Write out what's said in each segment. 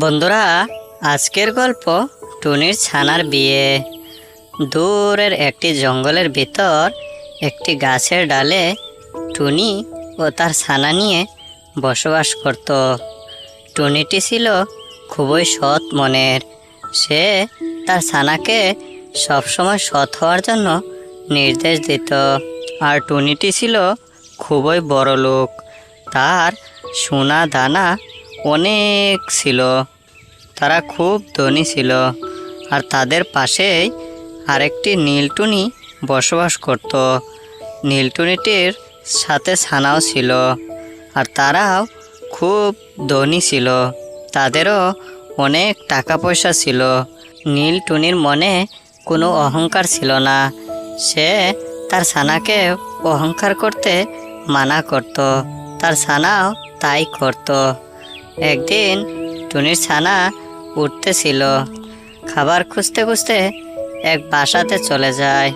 বন্ধুরা, আজকের গল্প টুনির ছানার বিয়ে। দূরের একটি জঙ্গলের ভিতর একটি গাছের ডালে টুনি ও তার ছানা নিয়ে বসবাস করত। টুনিটি ছিল খুবই সৎ মনের। সে তার ছানাকে সবসময় সৎ হওয়ার জন্য নির্দেশ দিত। আর টুনিটি ছিল খুবই বড় লোক তার সোনা দানা অনেক ছিল। তারা খুব ধনী ছিল। আর তাদের পাশেই আরেকটি নীলটুনি বসবাস করত। নীলটুনিটির সাথে ছানাও ছিল। আর তারাও খুব ধনী ছিল। তাদেরও অনেক টাকা পয়সা ছিল। নীলটুনির মনে কোনো অহংকার ছিল না। সে তার ছানাকে অহংকার করতে মানা করত। তার ছানাও তাই করত। একদিন টুনির ছানা উঠতেছিল। খাবার খুঁজতে খুঁজতে এক বাসাতে চলে যায়।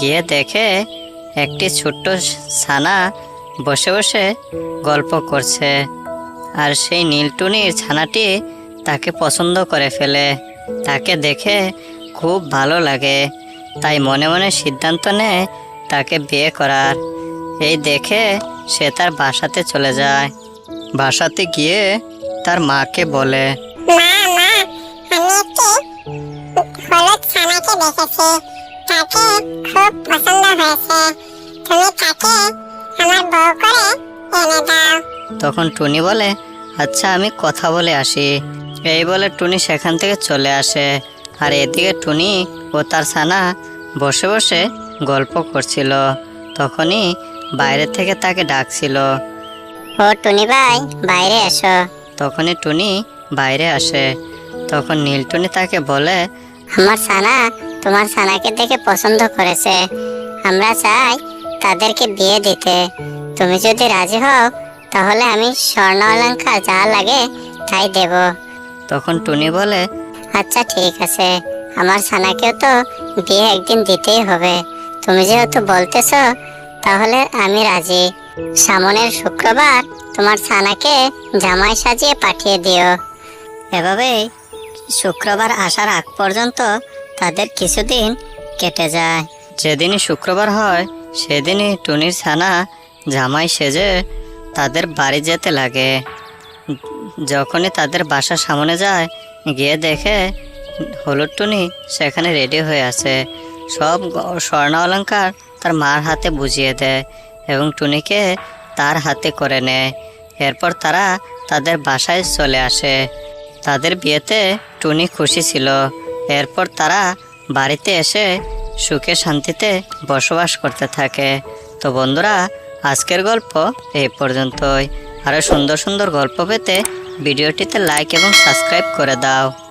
গিয়ে দেখে একটি ছোট্ট ছানা বসে বসে গল্প করছে। আর সেই নীলটুনির ছানাটি তাকে পছন্দ করে ফেলে। তাকে দেখে খুব ভালো লাগে। তাই মনে মনে সিদ্ধান্ত নেয় তাকে বিয়ে করার। এই দেখে সে তার বাসাতে চলে যায়। বাসাতে গিয়ে তার মাকে বলে মা মা আমি একটি হলুদ ছানাকে দেখেছি। তাকে খুব পছন্দ হয়েছে। তুমি তাকে আমার বউ করে এনে দাও। তখন টুনি বলে আচ্ছা আমি কথা বলে আসি। এই বলে টুনি সেখান থেকে চলে আসে। আর এদিকে টুনি ও তার ছানা বসে বসে গল্প করছিল। তখনই বাইরে থেকে তাকে ডাকছিল। ও টুনি ভাই বাইরে এসো। তখনই টুনি বাইরে আসে। তখন নীলটুনি তাকে বলে আমার সানা তোমার সানাকে দেখে পছন্দ করেছে। আমরা চাই তাদেরকে বিয়ে দিতে। তুমি যদি রাজি হও তাহলে আমি স্বর্ণ অলঙ্কার যা লাগে তাই দেব। তখন টুনি বলে আচ্ছা ঠিক আছে। আমার সানাকেও তো বিয়ে একদিন দিতেই হবে। তুমি যেহেতু বলতেছো তাহলে আমি রাজি। সামনের শুক্রবার তোমার ছানাকে জামাই সাজিয়ে পাঠিয়ে দিও। এভাবেই শুক্রবার আসার আগ পর্যন্ত তাদের কিছুদিন কেটে যায়। যেদিনই শুক্রবার হয়, সেদিনই টুনির ছানা জামাই সেজে তাদের বাড়ি যেতে লাগে। যখনই তাদের বাসার সামনে যায়, গিয়ে দেখে হলুদ টুনি সেখানে রেডি হয়ে আছে। সব স্বর্ণ অলঙ্কার তার মার হাতে বুঝিয়ে দেয়। এবং টুনিকে তার হাতে করে নেয়। এরপর তারা তাদের বাসায় চলে আসে। তাদের বিয়েতে টুনি খুশি ছিল। এরপর তারা বাড়িতে এসে সুখে শান্তিতে বসবাস করতে থাকে। তো বন্ধুরা, আজকের গল্প এই পর্যন্তই। আরও সুন্দর সুন্দর গল্প পেতে ভিডিওটিতে লাইক এবং সাবস্ক্রাইব করে দাও।